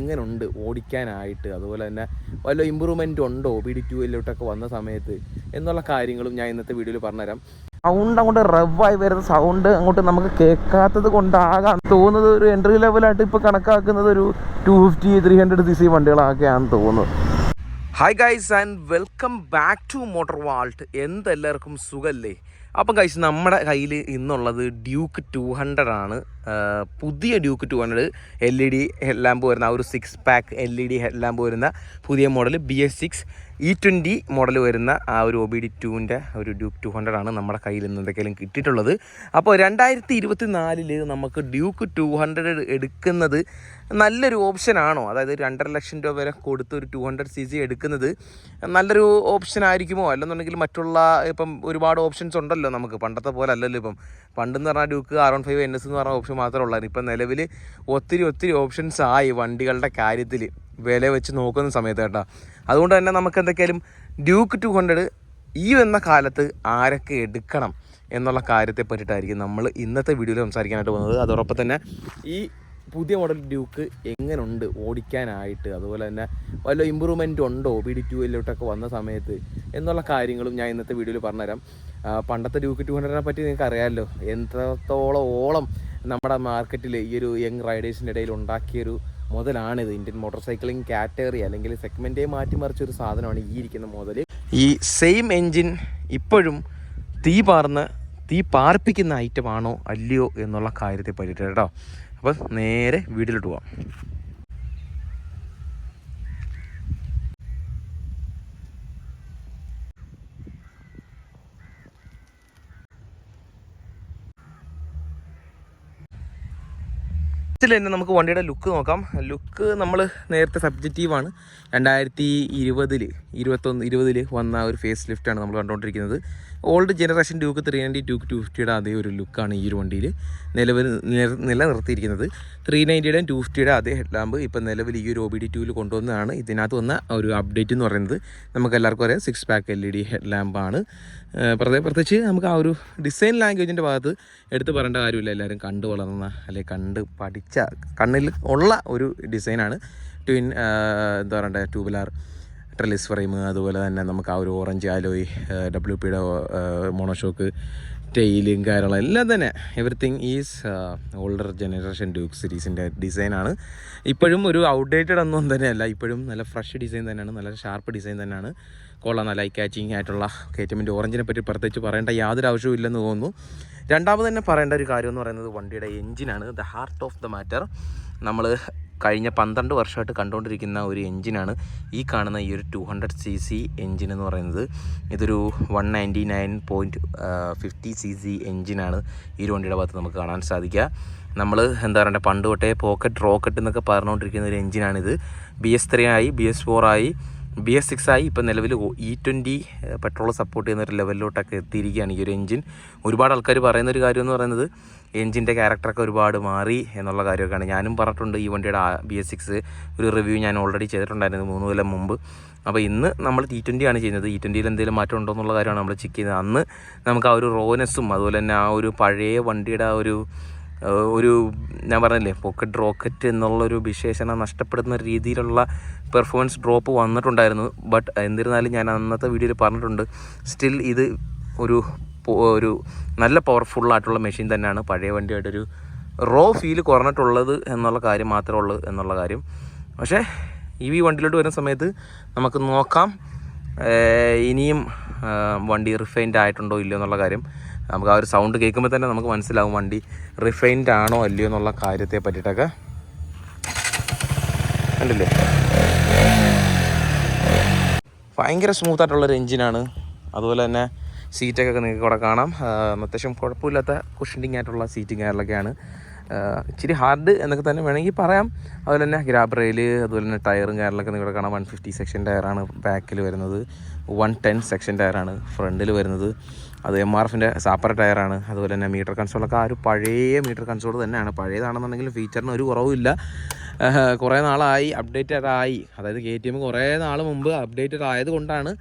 എങ്ങനെയുണ്ട് ഓടിക്കാനായിട്ട്. അതുപോലെ തന്നെ വല്ല ഇമ്പ്രൂവ്മെന്റ് ഉണ്ടോ? ബി ഡി ടുവിലോട്ടൊക്കെ വന്ന സമയത്ത് എന്നുള്ള കാര്യങ്ങളും ഞാൻ ഇന്നത്തെ വീഡിയോയിൽ പറഞ്ഞുതരാം. സൗണ്ട് അങ്ങോട്ട് റവായി വരുന്ന സൗണ്ട് അങ്ങോട്ട് നമുക്ക് കേൾക്കാത്തത് കൊണ്ടാകാം തോന്നുന്നത് ഒരു എൻട്രി ലെവലായിട്ട് ഇപ്പോൾ കണക്കാക്കുന്നത് ഒരു two fifty three hundred C C വണ്ടികളൊക്കെയാണെന്ന് തോന്നുന്നത് hi guys and welcome back to motor vault എന്തെല്ലാവർക്കും സുഖല്ലേ? അപ്പം കഴിച്ച് നമ്മുടെ കയ്യിൽ ഇന്നുള്ളത് ഡ്യൂക്ക് ടു ഹൺഡ്രഡ് ആണ്. പുതിയ Duke two hundred L E D headlamp വരുന്ന ആ ഒരു six pack L E D headlamp വരുന്ന പുതിയ model B S six E twenty model വരുന്ന ആ ഒരു ഒ ബി ഡി ടുവിന്റെ ഒരു ഡ്യൂക്ക് ടു ഹൺഡ്രഡ് ആണ് നമ്മുടെ കയ്യിൽ നിന്ന് എന്തൊക്കെയാലും കിട്ടിയിട്ടുള്ളത്. അപ്പോൾ രണ്ടായിരത്തി ഇരുപത്തി നാലിൽ നമുക്ക് ഡ്യൂക്ക് ടു ഹൺഡ്രഡ് എടുക്കുന്നത് നല്ലൊരു ഓപ്ഷനാണോ അതായത് രണ്ടര ലക്ഷം രൂപ വരെ കൊടുത്ത് ഒരു ടു ഹൺഡ്രഡ് സി സി എടുക്കുന്നത് നല്ലൊരു ഓപ്ഷൻ ആയിരിക്കുമോ? അല്ലെന്നുണ്ടെങ്കിൽ മറ്റുള്ള ഇപ്പം ഒരുപാട് ഓപ്ഷൻസ് ഉണ്ടല്ലോ നമുക്ക്. പണ്ടത്തെ പോലെ അല്ലല്ലോ ഇപ്പം. പണ്ടെന്ന് പറഞ്ഞാൽ Duke R one five N S എന്ന് പറഞ്ഞ ഓപ്ഷൻ മാത്രമേ ഉള്ളായിരുന്നു. ഇപ്പം നിലവിൽ ഒത്തിരി ഒത്തിരി ഓപ്ഷൻസ് ആയി വണ്ടികളുടെ കാര്യത്തിൽ വില വെച്ച് നോക്കുന്ന സമയത്ത് കേട്ടോ. അതുകൊണ്ട് തന്നെ നമുക്ക് എന്തൊക്കെയാലും ഡ്യൂക്ക് ടു ഹൺഡ്രഡ് ഈ എന്ന കാലത്ത് ആരൊക്കെ എടുക്കണം എന്നുള്ള കാര്യത്തെ പറ്റിയിട്ടായിരിക്കും നമ്മൾ ഇന്നത്തെ വീഡിയോയിൽ സംസാരിക്കാനായിട്ട് പോകുന്നത്. അതോടൊപ്പം തന്നെ ഈ പുതിയ മോഡൽ ഡ്യൂക്ക് എങ്ങനെയുണ്ട് ഓടിക്കാനായിട്ട്? അതുപോലെ തന്നെ വല്ല ഇമ്പ്രൂവ്മെന്റ് ഉണ്ടോ? ബി ഡി ടു വന്ന സമയത്ത് എന്നുള്ള കാര്യങ്ങളും ഞാൻ ഇന്നത്തെ വീഡിയോയിൽ പറഞ്ഞുതരാം. പണ്ടത്തെ ഡ്യൂക്ക് ടു ഹൺഡ്രഡിനെ പറ്റി നിങ്ങൾക്ക് അറിയാമല്ലോ എത്രത്തോളം ഓളം നമ്മുടെ മാർക്കറ്റിൽ ഈ ഒരു യങ് റൈഡേഴ്സിന്റെ ഇടയിൽ ഉണ്ടാക്കിയൊരു മുതലാണിത്. ഇന്ത്യൻ മോട്ടോർ സൈക്ലിംഗ് കാറ്റഗറി അല്ലെങ്കിൽ സെഗ്മെന്റേ മാറ്റിമറിച്ച ഒരു സാധനമാണ് ഈ ഇരിക്കുന്ന മുതൽ ഈ സെയിം എൻജിൻ ഇപ്പോഴും തീ പാർന്ന് തീ പാർപ്പിക്കുന്ന ഐറ്റം ആണോ അല്ലയോ എന്നുള്ള കാര്യത്തെ പറ്റിയിട്ട് കേട്ടോ. അപ്പോൾ നേരെ വീട്ടിലോട്ട് പോവാം. ഇതിൽ തന്നെ നമുക്ക് വണ്ടിയുടെ ലുക്ക് നോക്കാം. ലുക്ക് നമ്മൾ നേരത്തെ സബ്ജക്റ്റീവാണ് രണ്ടായിരത്തി ഇരുപതിൽ ഇരുപത്തൊന്ന് ഇരുപതിൽ വന്ന ഒരു ഫേസ് ലിഫ്റ്റാണ് നമ്മൾ കണ്ടുകൊണ്ടിരിക്കുന്നത് old generation Duke three ninety Duke two ഫിഫ്റ്റിയുടെ അതേ ഒരു ലുക്കാണ് ഈ ഒരു വണ്ടിയിൽ നിലവിൽ നില- നിലനിർത്തിയിരിക്കുന്നത്. ത്രീ നയന്റിയുടെയും ടു ഫിഫ്റ്റിയുടെ അതേ ഹെഡ് ലാമ്പ് ഇപ്പം നിലവിൽ ഈ ഒരു ഒ ബി ഡി ടൂവിൽ കൊണ്ടുവന്നതാണ്. ഇതിനകത്ത് വന്ന ഒരു അപ്ഡേറ്റ് എന്ന് പറയുന്നത് നമുക്ക് എല്ലാവർക്കും അറിയാം six pack L E D head ലാമ്പാണ് പ്രത്യേകിച്ച് നമുക്ക് ആ ഒരു ഡിസൈൻ ലാംഗ്വേജിന്റെ ഭാഗത്ത് എടുത്ത് പറയേണ്ട കാര്യമില്ല. എല്ലാവരും കണ്ടു വളർന്ന അല്ലെങ്കിൽ കണ്ട് പഠിച്ച കണ്ണിൽ ഉള്ള ഒരു ഡിസൈനാണ് ട്വിൻ എന്താ പറയണ്ടേ ട്യൂബിലാർ ട്രലിസ് ഫ്രെയിം അതുപോലെ തന്നെ നമുക്ക് ആ ഒരു ഓറഞ്ച് ആലോയ് ഡബ്ല്യു പിയുടെ മോണോഷോക്ക് ടെയിലും കാര്യങ്ങളും എല്ലാം തന്നെ. Everything is older generation Duke സീരീസിന്റെ ഡിസൈനാണ് ഇപ്പോഴും ഒരു ഔട്ട്ഡേറ്റഡ് ഒന്നും തന്നെയല്ല. ഇപ്പോഴും നല്ല ഫ്രഷ് ഡിസൈൻ തന്നെയാണ്. നല്ല ഷാർപ്പ് ഡിസൈൻ തന്നെയാണ്. കൊള്ളാം. നല്ല ഐ കാച്ചിങ് ആയിട്ടുള്ള കേറ്റമിന്റെ ഓറഞ്ചിനെ പറ്റി പ്രത്യേകിച്ച് പറയേണ്ട യാതൊരു ആവശ്യവും ഇല്ലെന്ന് തോന്നുന്നു. രണ്ടാമത് തന്നെ പറയേണ്ട ഒരു കാര്യം എന്ന് പറയുന്നത് വണ്ടിയുടെ എഞ്ചിനാണ് the heart of the matter നമ്മൾ കഴിഞ്ഞ പന്ത്രണ്ട് വർഷമായിട്ട് കണ്ടുകൊണ്ടിരിക്കുന്ന ഒരു എഞ്ചിനാണ് ഈ കാണുന്ന ഈ ഒരു two hundred C C engine എന്ന് പറയുന്നത്. ഇതൊരു one ninety nine point fifty C C എഞ്ചിനാണ് ഈ ഒരു വണ്ടിയുടെ ഭാഗത്ത് നമുക്ക് കാണാൻ സാധിക്കുക. നമ്മൾ എന്താ പറയണ്ടേ പണ്ട് തൊട്ടേ പോക്കറ്റ് റോക്കറ്റ് എന്നൊക്കെ പറഞ്ഞുകൊണ്ടിരിക്കുന്ന ഒരു എഞ്ചിനാണിത്. ബി എസ് ത്രീ ആയി ബി എസ് ഫോർ ആയി ബി എസ് സിക്സ് ആയി ഇപ്പം നിലവിൽ ഇ ട്വന്റി പെട്രോൾ സപ്പോർട്ട് ചെയ്യുന്ന ഒരു ലെവലിലോട്ടൊക്കെ എത്തിയിരിക്കുകയാണ് ഈ ഒരു എഞ്ചിൻ ഒരുപാട് ആൾക്കാർ പറയുന്ന ഒരു പറയുന്നത് എഞ്ചിന്റെ ക്യാരക്ടറൊക്കെ ഒരുപാട് മാറി എന്നുള്ള കാര്യമൊക്കെയാണ്. ഞാനും പറഞ്ഞിട്ടുണ്ട് ഈ വണ്ടിയുടെ ബി എസ് സിക്സ് ഒരു റിവ്യൂ ഞാൻ ഓൾറെഡി ചെയ്തിട്ടുണ്ടായിരുന്നു മൂന്ന് കൊല്ലം മുമ്പ്. അപ്പോൾ ഇന്ന് നമ്മൾ ടി ട്വന്റി ആണ് ചെയ്യുന്നത്. ടി ട്വന്റിയിൽ എന്തെങ്കിലും മാറ്റം ഉണ്ടോ എന്നുള്ള കാര്യമാണ് നമ്മൾ ചെക്ക് ചെയ്യുന്നത്. അന്ന് നമുക്ക് ആ ഒരു റോനെസ്സും അതുപോലെ തന്നെ ആ ഒരു പഴയ വണ്ടിയുടെ ആ ഒരു ഒരു ഞാൻ പറഞ്ഞില്ലേ പോക്കറ്റ് റോക്കറ്റ് എന്നുള്ളൊരു വിശേഷണം നഷ്ടപ്പെടുന്ന രീതിയിലുള്ള പെർഫോമൻസ് ഡ്രോപ്പ് വന്നിട്ടുണ്ടായിരുന്നു. ബട്ട് എന്നിരുന്നാലും ഞാൻ അന്നത്തെ വീഡിയോയിൽ പറഞ്ഞിട്ടുണ്ട് സ്റ്റിൽ ഇത് ഒരു ഒരു നല്ല പവർഫുള്ളായിട്ടുള്ള മെഷീൻ തന്നെയാണ്. പഴയ വണ്ടിയായിട്ടൊരു റോ ഫീൽ കുറഞ്ഞിട്ടുള്ളത് എന്നുള്ള കാര്യം മാത്രമേ ഉള്ളൂ എന്നുള്ള കാര്യം. പക്ഷേ ഈ വണ്ടിയിലോട്ട് വരുന്ന സമയത്ത് നമുക്ക് നോക്കാം ഇനിയും വണ്ടി റിഫൈൻഡ് ആയിട്ടുണ്ടോ ഇല്ലയോ എന്നുള്ള കാര്യം. നമുക്ക് ആ ഒരു സൗണ്ട് കേൾക്കുമ്പോൾ തന്നെ നമുക്ക് മനസ്സിലാവും വണ്ടി റിഫൈൻഡ് ആണോ അല്ലയോ എന്നുള്ള കാര്യത്തെ പറ്റിയിട്ടൊക്കെ. കണ്ടില്ലേ? ഭയങ്കര സ്മൂത്ത് ആയിട്ടുള്ളൊരു എഞ്ചിനാണ് അതുപോലെ തന്നെ സീറ്റൊക്കെ നിങ്ങൾക്ക് ഇവിടെ കാണാം. അത്യാവശ്യം കുഴപ്പമില്ലാത്ത കുഷനിങ് ആയിട്ടുള്ള സീറ്റിംഗ് കാര്യങ്ങളൊക്കെയാണ് ഇച്ചിരി ഹാർഡ് എന്നൊക്കെ തന്നെ വേണമെങ്കിൽ പറയാം. അതുപോലെ തന്നെ ഗ്രാബ് റെയിൽ അതുപോലെ തന്നെ ടയറും കാര്യങ്ങളൊക്കെ നിങ്ങൾ കാണാം. വൺ ഫിഫ്റ്റി സെക്ഷൻ ടയറാണ് ബാക്കിൽ വരുന്നത്. വൺ ടെൻ സെക്ഷൻ ടയറാണ് ഫ്രണ്ടിൽ വരുന്നത്. അത് എം ആർ എഫിന്റെ സാപ്പർ ടയറാണ് അതുപോലെ തന്നെ മീറ്റർ കൺസോളൊക്കെ ആ ഒരു പഴയ മീറ്റർ കൺസോൾ തന്നെയാണ്. പഴയതാണെന്നുണ്ടെങ്കിലും ഫീച്ചറിന് ഒരു കുറവുമില്ല കുറേ നാളായി അപ്ഡേറ്റഡ് ആയി. അതായത് കെ ടി എം കുറേ നാൾ മുമ്പ് അപ്ഡേറ്റഡ് ആയത് കൊണ്ടാണ്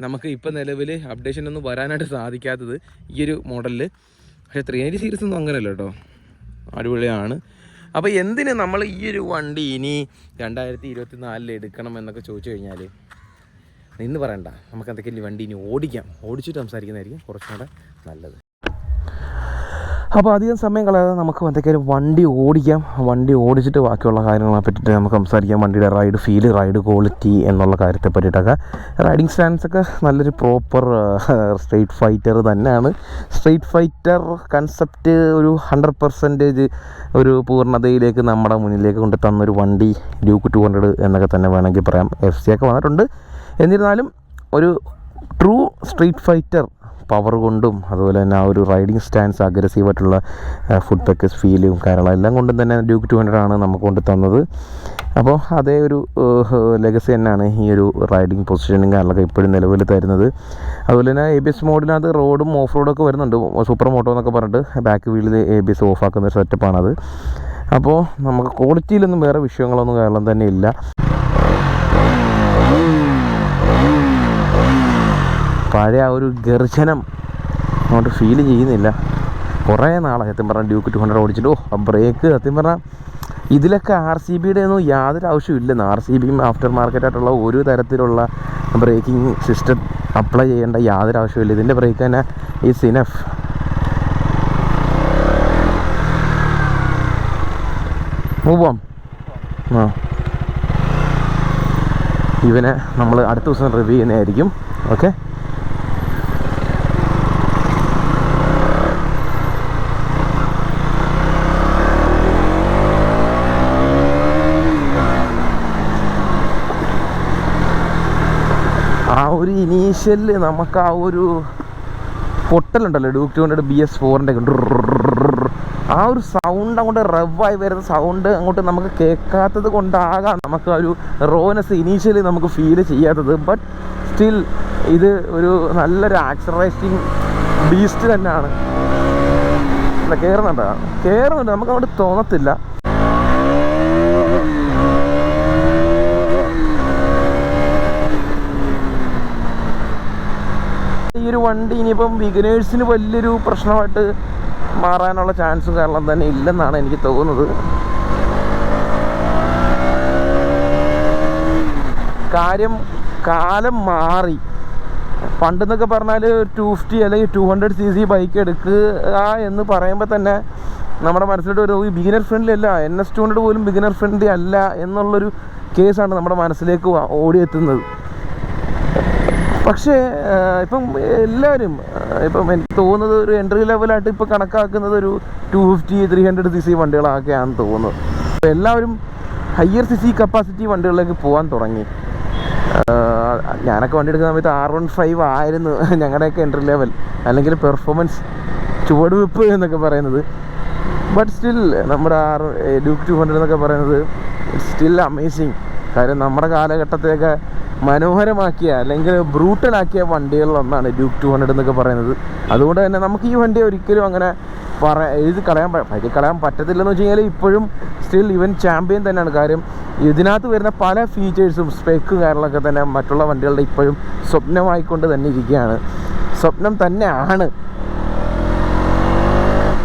നമുക്ക് ഇപ്പം നിലവിൽ അപ്ഡേഷൻ ഒന്നും വരാനായിട്ട് സാധിക്കാത്തത് ഈ ഒരു മോഡലിൽ പക്ഷേ ത്രീ നയന്റി സീരീസ് ഒന്നും അങ്ങനെയല്ല കേട്ടോ. അടിപൊളിയാണ്. അപ്പോൾ എന്തിന് നമ്മൾ ഈ ഒരു വണ്ടി ഇനി രണ്ടായിരത്തി ഇരുപത്തി നാലിൽ എടുക്കണം എന്നൊക്കെ ചോദിച്ചു കഴിഞ്ഞാൽ നിന്ന് പറയണ്ട. നമുക്ക് എന്തൊക്കെ വണ്ടി ഇനി ഓടിക്കാം. ഓടിച്ചിട്ട് സംസാരിക്കുന്നതായിരിക്കും കുറച്ചും കൂടെ നല്ലത്. അപ്പോൾ അധികം സമയം കളയാതെ നമുക്ക് എന്തൊക്കെയാലും വണ്ടി ഓടിക്കാം. വണ്ടി ഓടിച്ചിട്ട് ബാക്കിയുള്ള കാര്യങ്ങളെ പറ്റിയിട്ട് നമുക്ക് സംസാരിക്കാം. വണ്ടിയുടെ റൈഡ് ഫീൽ റൈഡ് ക്വാളിറ്റി എന്നുള്ള കാര്യത്തെ പറ്റിയിട്ടൊക്കെ. റൈഡിങ് സ്റ്റാൻസൊക്കെ നല്ലൊരു പ്രോപ്പർ സ്ട്രെയിറ്റ് ഫൈറ്റർ തന്നെയാണ്. സ്ട്രെയിറ്റ് ഫൈറ്റർ കൺസെപ്റ്റ് ഒരു ഹൺഡ്രഡ് പെർസെന്റേജ് ഒരു പൂർണതയിലേക്ക് നമ്മുടെ മുന്നിലേക്ക് കൊണ്ട് തന്നൊരു വണ്ടി ഡ്യൂക്ക് ടു ഹൺഡ്രഡ് എന്നൊക്കെ തന്നെ വേണമെങ്കിൽ പറയാം. എഫ് സി ഒക്കെ വന്നിട്ടുണ്ട്. എന്നിരുന്നാലും ഒരു ട്രൂ സ്ട്രീറ്റ് ഫൈറ്റർ പവർ കൊണ്ടും അതുപോലെ തന്നെ ആ ഒരു റൈഡിങ് സ്റ്റാൻസ് അഗ്രസീവായിട്ടുള്ള ഫുഡ് തെക്കസ് ഫീലും കാര്യങ്ങളും എല്ലാം കൊണ്ടും തന്നെ ഡ്യൂക്ക് ടു ഹൺഡ്രഡ് ആണ് നമുക്ക് കൊണ്ട് തന്നത്. അപ്പോൾ അതേ ഒരു ലെഗസി തന്നെയാണ് ഈ ഒരു റൈഡിങ് പൊസിഷനും കാര്യങ്ങളൊക്കെ ഇപ്പോഴും നിലവിൽ തരുന്നത്. അതുപോലെ തന്നെ എ ബി എസ് മോഡിനകത്ത് റോഡും ഓഫ് റോഡൊക്കെ വരുന്നുണ്ട്. സൂപ്പർ മോട്ടോ എന്നൊക്കെ പറഞ്ഞിട്ട് ബാക്ക് വീലിൽ എ ബി എസ് ഓഫ് ആക്കുന്ന ഒരു സെറ്റപ്പാണത് അപ്പോൾ നമുക്ക് ക്വാളിറ്റിയിലൊന്നും വേറെ വിഷയങ്ങളൊന്നും കാരണം തന്നെ ഇല്ല. പഴയ ആ ഒരു ഗർജനം അങ്ങോട്ട് ഫീൽ ചെയ്യുന്നില്ല. കുറേ നാളായി സത്യം പറഞ്ഞാൽ ഡ്യൂക്ക് ടു ഹൺഡ്രഡ് ഓടിച്ചിട്ട്. ഓ ആ ബ്രേക്ക് സത്യം പറഞ്ഞാൽ ഇതിലൊക്കെ ആർ സി ബിയുടെ ഒന്നും യാതൊരു ആവശ്യമില്ലെന്ന് ആർ സി ബിയും ആഫ്റ്റർ മാർക്കറ്റായിട്ടുള്ള ഒരു തരത്തിലുള്ള ബ്രേക്കിംഗ് സിസ്റ്റം അപ്ലൈ ചെയ്യേണ്ട യാതൊരു ആവശ്യമില്ല ഇതിന്റെ ബ്രേക്ക് തന്നെ ഈ സിനഫ് മൂവാം ആ. ഇവനെ നമ്മൾ അടുത്ത ദിവസം റിവ്യൂ ചെയ്യുന്നതായിരിക്കും. ഓക്കെ ആ ഒരു ഇനീഷ്യലിൽ നമുക്ക് ആ ഒരു പൊട്ടലുണ്ടല്ലോ Duke two hundred B S ഫോറിന്റെ ആ ഒരു സൗണ്ട് അങ്ങോട്ട് റവായി വരുന്ന സൗണ്ട് അങ്ങോട്ട് നമുക്ക് കേൾക്കാത്തത് കൊണ്ടാകാം നമുക്ക് ആ ഒരു റോനെസ് ഇനീഷ്യലി നമുക്ക് ഫീൽ ചെയ്യാത്തത്. ബട്ട് സ്റ്റിൽ ഇത് ഒരു നല്ലൊരു ആക്സറൈസിങ് ബീസ്റ്റ് തന്നെയാണ്. കയറുന്നുണ്ടോ കയറുന്നുണ്ട് നമുക്ക് അങ്ങോട്ട് തോന്നത്തില്ല ഈ ഒരു വണ്ടി ഇനിയിപ്പം ബിഗിനേഴ്സിന് വലിയൊരു പ്രശ്നമായിട്ട് മാറാനുള്ള ചാൻസ് കാരണം തന്നെ ഇല്ലെന്നാണ് എനിക്ക് തോന്നുന്നത്. കാര്യം കാലം മാറി. പണ്ടെന്നൊക്കെ പറഞ്ഞാൽ ടു ഫിഫ്റ്റി അല്ലെങ്കിൽ two hundred C C bike എടുക്കുക എന്ന് പറയുമ്പോൾ തന്നെ നമ്മുടെ മനസ്സിലോട്ട് ഒരു ബിഗിനർ ഫ്രണ്ട്ലി അല്ല എൻ എസ് ടു ഹൺഡ്രഡ് പോലും ബിഗിനർ ഫ്രണ്ട്ലി അല്ല എന്നുള്ളൊരു കേസാണ് നമ്മുടെ മനസ്സിലേക്ക് ഓടിയെത്തുന്നത്. പക്ഷേ ഇപ്പം എല്ലാവരും ഇപ്പം എനിക്ക് തോന്നുന്നത് ഒരു എൻട്രി ലെവലായിട്ട് ഇപ്പോൾ കണക്കാക്കുന്നത് ഒരു two fifty three hundred C C വണ്ടികളൊക്കെയാണെന്ന് തോന്നുന്നത് എല്ലാവരും ഹയർ സി സി കപ്പാസിറ്റി വണ്ടികളിലേക്ക് പോകാൻ തുടങ്ങി. ഞാനൊക്കെ വണ്ടി എടുക്കുന്ന സമയത്ത് ആർ വൺ ഫൈവ് ആയിരുന്നു ഞങ്ങളുടെയൊക്കെ എൻട്രി ലെവൽ അല്ലെങ്കിൽ പെർഫോമൻസ് ചുവടുവെപ്പ് എന്നൊക്കെ പറയുന്നത്. ബട്ട് സ്റ്റിൽ നമ്മുടെ ആർ ഡ്യൂക്ക് ടു ഹൺഡ്രഡ് എന്നൊക്കെ പറയുന്നത് സ്റ്റിൽ അമേസിങ് കാര്യം നമ്മുടെ കാലഘട്ടത്തെയൊക്കെ മനോഹരമാക്കിയ അല്ലെങ്കിൽ ബ്രൂട്ടലാക്കിയ വണ്ടികളിലൊന്നാണ് ഡ്യൂക്ക് ടു ഹൺഡ്രഡ് എന്നൊക്കെ പറയുന്നത്. അതുകൊണ്ട് തന്നെ നമുക്ക് ഈ വണ്ടി ഒരിക്കലും അങ്ങനെ പറ എഴുതി കളയാൻ പറ്റി കളയാൻ പറ്റത്തില്ലെന്ന് വെച്ച് കഴിഞ്ഞാൽ ഇപ്പോഴും സ്റ്റിൽ ഇവൻ ചാമ്പ്യൻ തന്നെയാണ്. കാര്യം ഇതിനകത്ത് വരുന്ന പല ഫീച്ചേഴ്സും സ്പെക്കും കാര്യങ്ങളൊക്കെ തന്നെ മറ്റുള്ള വണ്ടികളുടെ ഇപ്പോഴും സ്വപ്നമായിക്കൊണ്ട് തന്നെ ഇരിക്കുകയാണ്. സ്വപ്നം തന്നെയാണ്.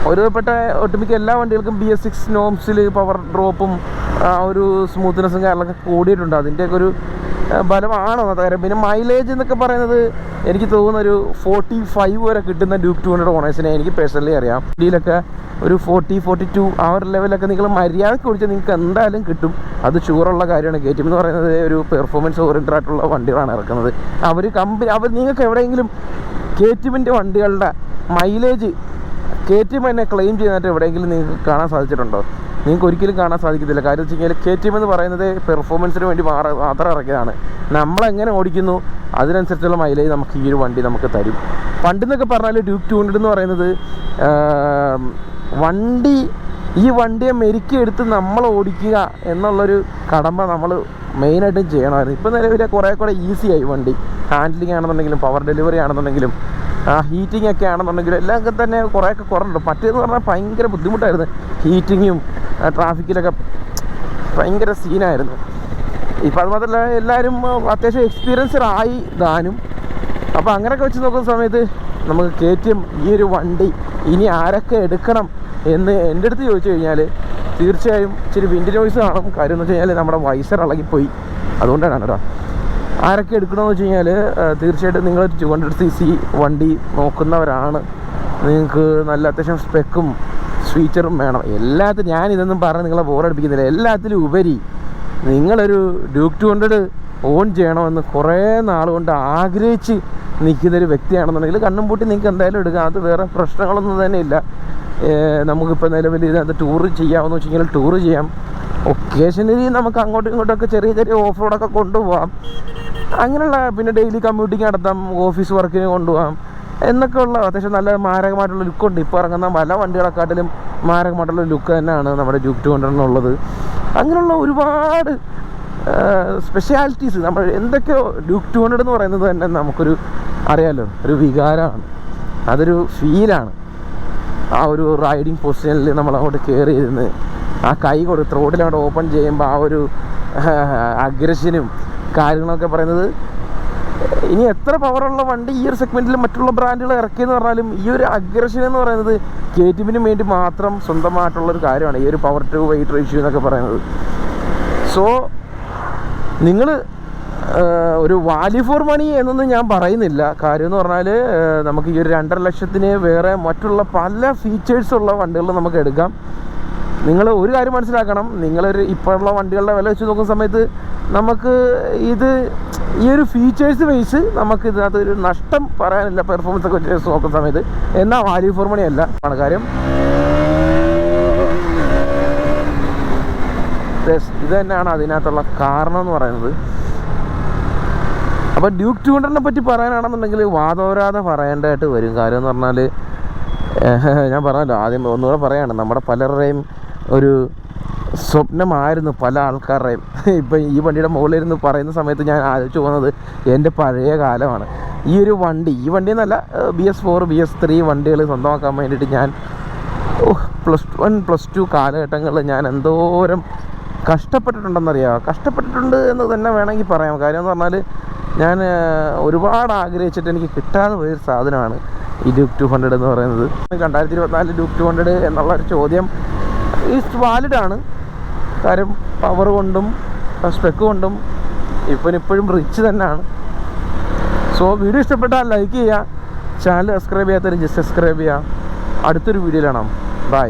ഓരോപ്പെട്ട ഒട്ടുമിക്ക എല്ലാ വണ്ടികൾക്കും ബി എസ് സിക്സ് നോംസിൽ പവർ ഡ്രോപ്പും ഒരു സ്മൂത്ത്നെസ്സും കാര്യങ്ങളൊക്കെ കൂടിയിട്ടുണ്ട്. അതിന്റെയൊക്കെ ഒരു ബലമാണ് ഒന്നാമത്തെ കാര്യം പിന്നെ മൈലേജ് എന്നൊക്കെ പറയുന്നത് എനിക്ക് തോന്നുന്ന ഒരു ഫോർട്ടി ഫൈവ് വരെ കിട്ടുന്ന ഡ്യൂക്ക് ടു ഹൺഡ്രഡ് ഓണേഴ്സിനെ എനിക്ക് പേഴ്സണലി അറിയാം. ഇതിലൊക്കെ ഒരു ഫോർട്ടി ഫോർട്ടി ടു ആ ഒരു ലെവലൊക്കെ നിങ്ങൾ മര്യാദയ്ക്ക് ഓടിച്ചാൽ നിങ്ങൾക്ക് എന്തായാലും കിട്ടും. അത് ഷുവറുള്ള കാര്യമാണ്. കെ ടി എം എന്ന് പറയുന്നത് ഒരു പെർഫോമൻസ് ഓറിയന്റഡ് ആയിട്ടുള്ള വണ്ടികളാണ് ഇറക്കുന്നത്. അവർ കമ്പനി അവർ നിങ്ങൾക്ക് എവിടെയെങ്കിലും കെ ടി എമ്മിന്റെ വണ്ടികളുടെ മൈലേജ് കെ ടി എം തന്നെ ക്ലെയിം ചെയ്യുന്നതായിട്ട് എവിടെയെങ്കിലും നിങ്ങൾക്ക് കാണാൻ സാധിച്ചിട്ടുണ്ടോ? നിങ്ങൾക്ക് ഒരിക്കലും കാണാൻ സാധിക്കത്തില്ല. കാര്യം വെച്ച് കഴിഞ്ഞാൽ കെ ടി എം എന്ന് പറയുന്നത് പെർഫോമൻസിന് വേണ്ടി മാത്രം ഇറക്കിയതാണ്. നമ്മളെങ്ങനെ ഓടിക്കുന്നു അതിനനുസരിച്ചുള്ള മൈലേജ് നമുക്ക് ഈ ഒരു വണ്ടി നമുക്ക് തരും. പണ്ടെന്നൊക്കെ പറഞ്ഞാൽ ഡ്യൂക്ക് ടു ഹൺഡ്രഡ് എന്ന് പറയുന്നത് വണ്ടി ഈ വണ്ടിയെ മെരുക്കിയെടുത്ത് നമ്മൾ ഓടിക്കുക എന്നുള്ളൊരു കടമ നമ്മൾ മെയിനായിട്ടും ചെയ്യണമായിരുന്നു. ഇപ്പം നിലവിലെ കുറേ കൂടെ ഈസിയായി വണ്ടി. ഹാൻഡ്ലിംഗ് ആണെന്നുണ്ടെങ്കിലും പവർ ഡെലിവറി ആണെന്നുണ്ടെങ്കിലും ഹീറ്റിംഗ് ഒക്കെ ആണെന്നുണ്ടെങ്കിലും എല്ലാം തന്നെ കുറേയൊക്കെ കുറഞ്ഞിട്ടുണ്ട് മറ്റേന്ന് പറഞ്ഞാൽ ഭയങ്കര ബുദ്ധിമുട്ടായിരുന്നു. ഹീറ്റിങ്ങും ട്രാഫിക്കിലൊക്കെ ഭയങ്കര സീനായിരുന്നു. ഇപ്പം അത് മാത്രമല്ല എല്ലാവരും അത്യാവശ്യം എക്സ്പീരിയൻസ്ഡ് ആയി താനും അപ്പോൾ അങ്ങനെയൊക്കെ വെച്ച് നോക്കുന്ന സമയത്ത് നമുക്ക് കെ ടി എം ഈ ഒരു വണ്ടി ഇനി ആരൊക്കെ എടുക്കണം എന്ന് എന്റെ അടുത്ത് ചോദിച്ചു കഴിഞ്ഞാൽ തീർച്ചയായും ഇച്ചിരി വിൻഡ് നോയ്സ് കാണും. കാര്യം എന്ന് വെച്ച് കഴിഞ്ഞാൽ നമ്മുടെ വൈസർ ഇളകിപ്പോയി. അതുകൊണ്ടാണ് കേട്ടോ. ആരൊക്കെ എടുക്കണമെന്ന് വെച്ച് കഴിഞ്ഞാൽ തീർച്ചയായിട്ടും നിങ്ങൾ ടു ഹൺഡ്രഡ് സി സി വണ്ടി നോക്കുന്നവരാണ്. നിങ്ങൾക്ക് നല്ല അത്യാവശ്യം സ്പെക്കും ഫീച്ചറും വേണം. എല്ലാത്തിനും ഞാൻ ഇതൊന്നും പറഞ്ഞ് നിങ്ങളെ ബോറടിപ്പിക്കുന്നില്ല എല്ലാത്തിലും ഉപരി നിങ്ങളൊരു ഡ്യൂക്ക് ടു ഹൺഡ്രഡ് ഓൺ ചെയ്യണമെന്ന് കുറേ നാൾ കൊണ്ട് ആഗ്രഹിച്ച് നിൽക്കുന്നൊരു വ്യക്തിയാണെന്നുണ്ടെങ്കിൽ കണ്ണും പൂട്ടി നിങ്ങൾക്ക് എന്തായാലും എടുക്കാം. അത് വേറെ പ്രശ്നങ്ങളൊന്നും തന്നെ ഇല്ല. നമുക്കിപ്പോൾ നിലവിൽ ഇതിനകത്ത് ടൂറ് ചെയ്യാമെന്ന് വെച്ച് കഴിഞ്ഞാൽ ടൂറ് ചെയ്യാം. ഒക്കേഷനലി നമുക്ക് അങ്ങോട്ടും ഇങ്ങോട്ടൊക്കെ ചെറിയ ചെറിയ ഓഫ് റോഡൊക്കെ കൊണ്ടുപോകാം അങ്ങനെയുള്ള പിന്നെ ഡെയിലി കമ്മ്യൂട്ടിങ് നടത്താം ഓഫീസ് വർക്കിന് കൊണ്ടുപോകാം എന്നൊക്കെ ഉള്ള അത്യാവശ്യം നല്ല മാരകമായിട്ടുള്ള ലുക്കുണ്ട് ഇപ്പോൾ ഇറങ്ങുന്ന പല വണ്ടികളെക്കാട്ടിലും മാരകമായിട്ടുള്ള ലുക്ക് തന്നെയാണ് നമ്മുടെ ജൂക്ക് ടു ഹൺഡ്രഡിനുള്ളത് അങ്ങനെയുള്ള ഒരുപാട് സ്പെഷ്യാലിറ്റീസ് നമ്മൾ എന്തൊക്കെയോ ഡ്യൂക്ക് ടു ഹൺഡ്രഡ് എന്ന് പറയുന്നത് തന്നെ നമുക്കൊരു അറിയാലോ ഒരു വികാരമാണ്. അതൊരു ഫീലാണ് ആ ഒരു റൈഡിങ് പൊസിഷനിൽ നമ്മൾ അങ്ങോട്ട് കയറി ഇരുന്ന് ആ കൈ കൊടുത്ത് അങ്ങോട്ട് ഓപ്പൺ ചെയ്യുമ്പോൾ ആ ഒരു അഗ്രഷനും കാര്യങ്ങളൊക്കെ പറയുന്നത് ഇനി എത്ര പവറുള്ള വണ്ടി ഈ ഒരു സെഗ്മെന്റിൽ മറ്റുള്ള ബ്രാൻഡുകൾ ഇറക്കിയെന്ന് പറഞ്ഞാലും ഈ ഒരു അഗ്രഷൻ എന്ന് പറയുന്നത് കെ ടി എമ്മിന് വേണ്ടി മാത്രം സ്വന്തമായിട്ടുള്ള ഒരു കാര്യമാണ്. ഈ ഒരു പവർ ടു വെയിറ്റ് റേഷ്യോ എന്നൊക്കെ പറയുന്നത്. സോ നിങ്ങൾ ഒരു വാല്യൂ ഫോർ മണി എന്നൊന്നും ഞാൻ പറയുന്നില്ല. കാര്യം എന്ന് പറഞ്ഞാൽ നമുക്ക് ഈ ഒരു രണ്ടര ലക്ഷത്തിന് വേറെ മറ്റുള്ള പല ഫീച്ചേഴ്സ് ഉള്ള വണ്ടികൾ നമുക്ക് എടുക്കാം. നിങ്ങൾ ഒരു കാര്യം മനസ്സിലാക്കണം. നിങ്ങളൊരു ഇപ്പോഴുള്ള വണ്ടികളുടെ വില വെച്ച് നോക്കുന്ന സമയത്ത് നമുക്ക് ഇത് ഈ ഒരു ഫീച്ചേഴ്സ് വൈസ് നമുക്ക് ഇതിനകത്ത് ഒരു നഷ്ടം പറയാനില്ല പെർഫോമൻസ് ഒക്കെ വെച്ച് നോക്കുന്ന സമയത്ത്. എന്നാൽ വാല്യൂ ഫോർ മണി അല്ല. ആണ് കാര്യം. ഇത് തന്നെയാണ് അതിനകത്തുള്ള കാരണം എന്ന് പറയുന്നത്. അപ്പോൾ ഡ്യൂക്ക് ടു ഹൺഡ്രഡിനെ പറ്റി പറയാനാണെന്നുണ്ടെങ്കിൽ വാദോരാതെ പറയേണ്ടതായിട്ട് വരും. കാര്യം എന്ന് പറഞ്ഞാൽ ഞാൻ പറഞ്ഞല്ലോ ആദ്യം ഒന്നുകൂടെ പറയാണ്. നമ്മുടെ പലരുടെയും ഒരു സ്വപ്നമായിരുന്നു പല ആൾക്കാരുടെയും. ഇപ്പം ഈ വണ്ടിയുടെ മുകളിലിരുന്ന് പറയുന്ന സമയത്ത് ഞാൻ ആലോചിച്ച് പോകുന്നത് എന്റെ പഴയ കാലമാണ്. ഈ ഒരു വണ്ടി ഈ വണ്ടി എന്നല്ല B S four B S three വണ്ടികൾ സ്വന്തമാക്കാൻ വേണ്ടിയിട്ട് ഞാൻ പ്ലസ് വൺ പ്ലസ് ടു കാലഘട്ടങ്ങളിൽ ഞാൻ എന്തോരം കഷ്ടപ്പെട്ടിട്ടുണ്ടെന്നറിയാമോ കഷ്ടപ്പെട്ടിട്ടുണ്ട് എന്ന് തന്നെ വേണമെങ്കിൽ പറയാം. കാര്യം എന്ന് പറഞ്ഞാൽ ഞാൻ ഒരുപാട് ആഗ്രഹിച്ചിട്ട് എനിക്ക് കിട്ടാതെ പോയൊരു സാധനമാണ് ഈ ഡ്യൂക്ക് ടു ഹൺഡ്രഡ് എന്ന് പറയുന്നത്. രണ്ടായിരത്തി ഇരുപത്തിനാല് ഡ്യൂക്ക് ടു ഹൺഡ്രഡ് എന്നുള്ള ഒരു ചോദ്യം ഈസ് വാലിഡാണ് കാര്യം പവർ കൊണ്ടും സ്പെക്ക് കൊണ്ടും ഇപ്പം ഇപ്പോഴും റിച്ച് തന്നെയാണ്. സോ വീഡിയോ ഇഷ്ടപ്പെട്ടാൽ ലൈക്ക് ചെയ്യുക. ചാനൽ സബ്സ്ക്രൈബ് ചെയ്യാത്തവർ ജസ്റ്റ് സബ്സ്ക്രൈബ് ചെയ്യുക. അടുത്തൊരു വീഡിയോയിലാണ് ബൈ